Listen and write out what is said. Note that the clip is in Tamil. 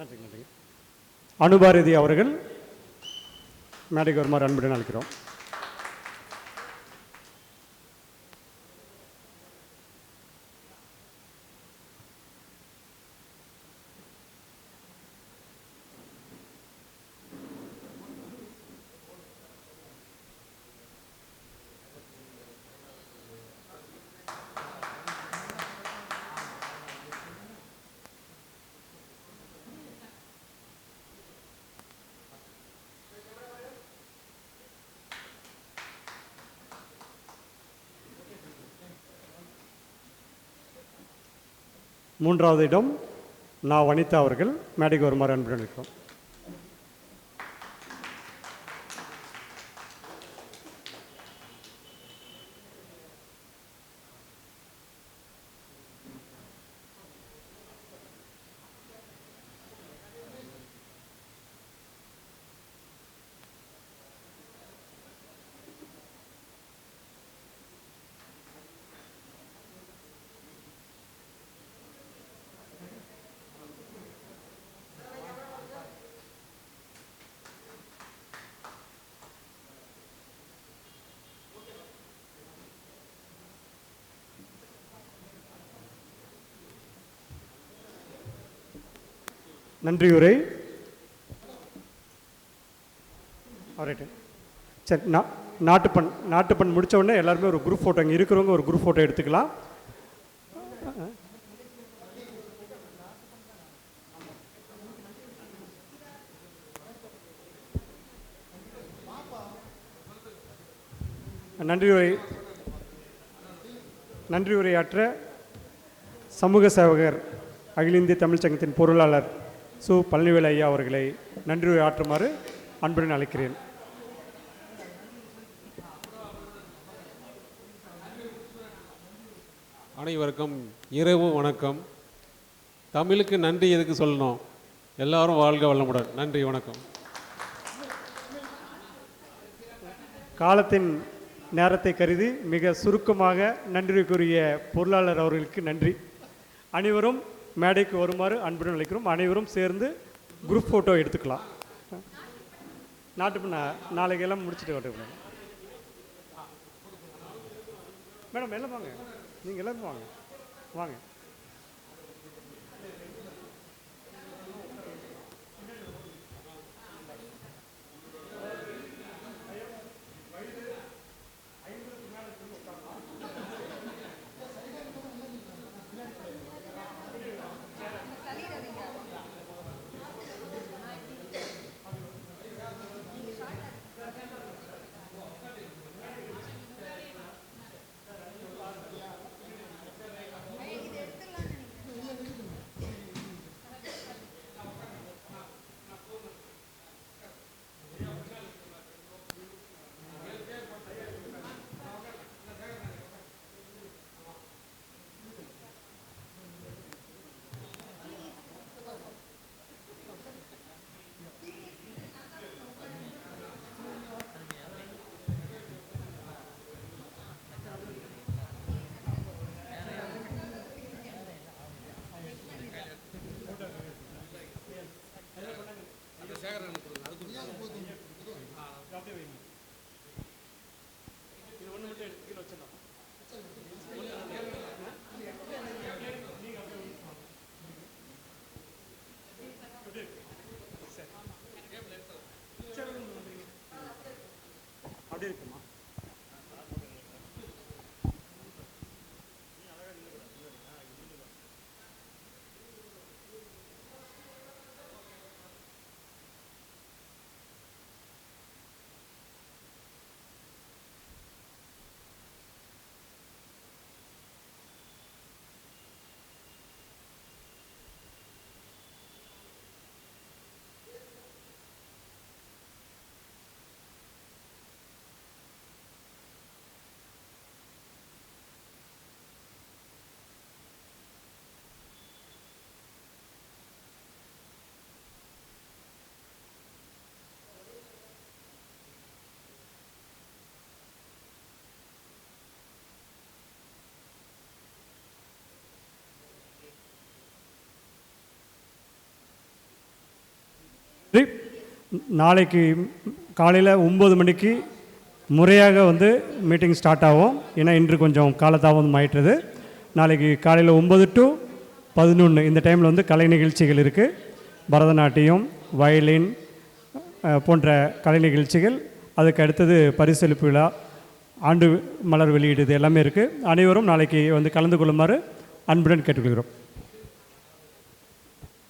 நன்றி நன்றி. அனுபாரதி அவர்கள் மேடைக்கு வருமாறு அன்புடன் அழைக்கிறோம். மூன்றாவது இடம் நான் வனிதா அவர்கள் மேடைக்கு வருமாறு அன்புடன் அழைக்கிறோம் நன்றி உரை. ரைட்டு சரி நா நாட்டுப்பண் நாட்டுப்பண் முடித்த உடனே எல்லாருமே ஒரு குரூப் ஃபோட்டோ இங்கே இருக்கிறவங்க ஒரு குரூப் ஃபோட்டோ எடுத்துக்கலாம். நன்றி உரை. நன்றி உரையாற்ற சமூக சேவகர் அகில இந்திய தமிழ்ச்சங்கத்தின் பொருளாளர் சு பழனிவேல் ஐயா அவர்களை நன்றி ஆற்றுமாறு அன்புடன் அழைக்கிறேன். அனைவருக்கும் இரவு வணக்கம். தமிழுக்கு நன்றி எதுக்கு சொல்லணும்? எல்லாரும் வாழ்க வளமுடன். நன்றி வணக்கம். காலத்தின் நேரத்தை கருதி மிக சுருக்கமாக நன்றிக்குரிய பொருளாளர் அவர்களுக்கு நன்றி. அனைவரும் மேடைக்கு வருமாறு அன்புடன் அழைக்கிறோம். அனைவரும் சேர்ந்து குரூப் ஃபோட்டோ எடுத்துக்கலாம். நாட்டு நா- நாளைக்கு எல்லாம் முடிச்சுட்டு வரட்டும் மேடம். மேடம் எல்லாம் வாங்க. நீங்கள் எல்லாரும் வாங்க. வாங்க. சேகரன் அது இது ஒன்று மட்டும் நாளைக்கு காலையில் ஒம்பது மணிக்கு முறையாக வந்து மீட்டிங் ஸ்டார்ட் ஆகும். ஏன்னா இன்று கொஞ்சம் காலதாமதம் ஆயிட்டுது நாளைக்கு காலையில் ஒம்பது டு பதினொன்று இந்த டைமில் வந்து கலை நிகழ்ச்சிகள் இருக்குது பரதநாட்டியம் வயலின் போன்ற கலை நிகழ்ச்சிகள். அதுக்கு அடுத்தது பரிசளிப்பு விழா ஆண்டு மலர் வெளியீடு இது எல்லாமே இருக்குது அனைவரும் நாளைக்கு வந்து கலந்து கொள்ளுமாறு அன்புடன் கேட்டுக்கொள்கிறோம்.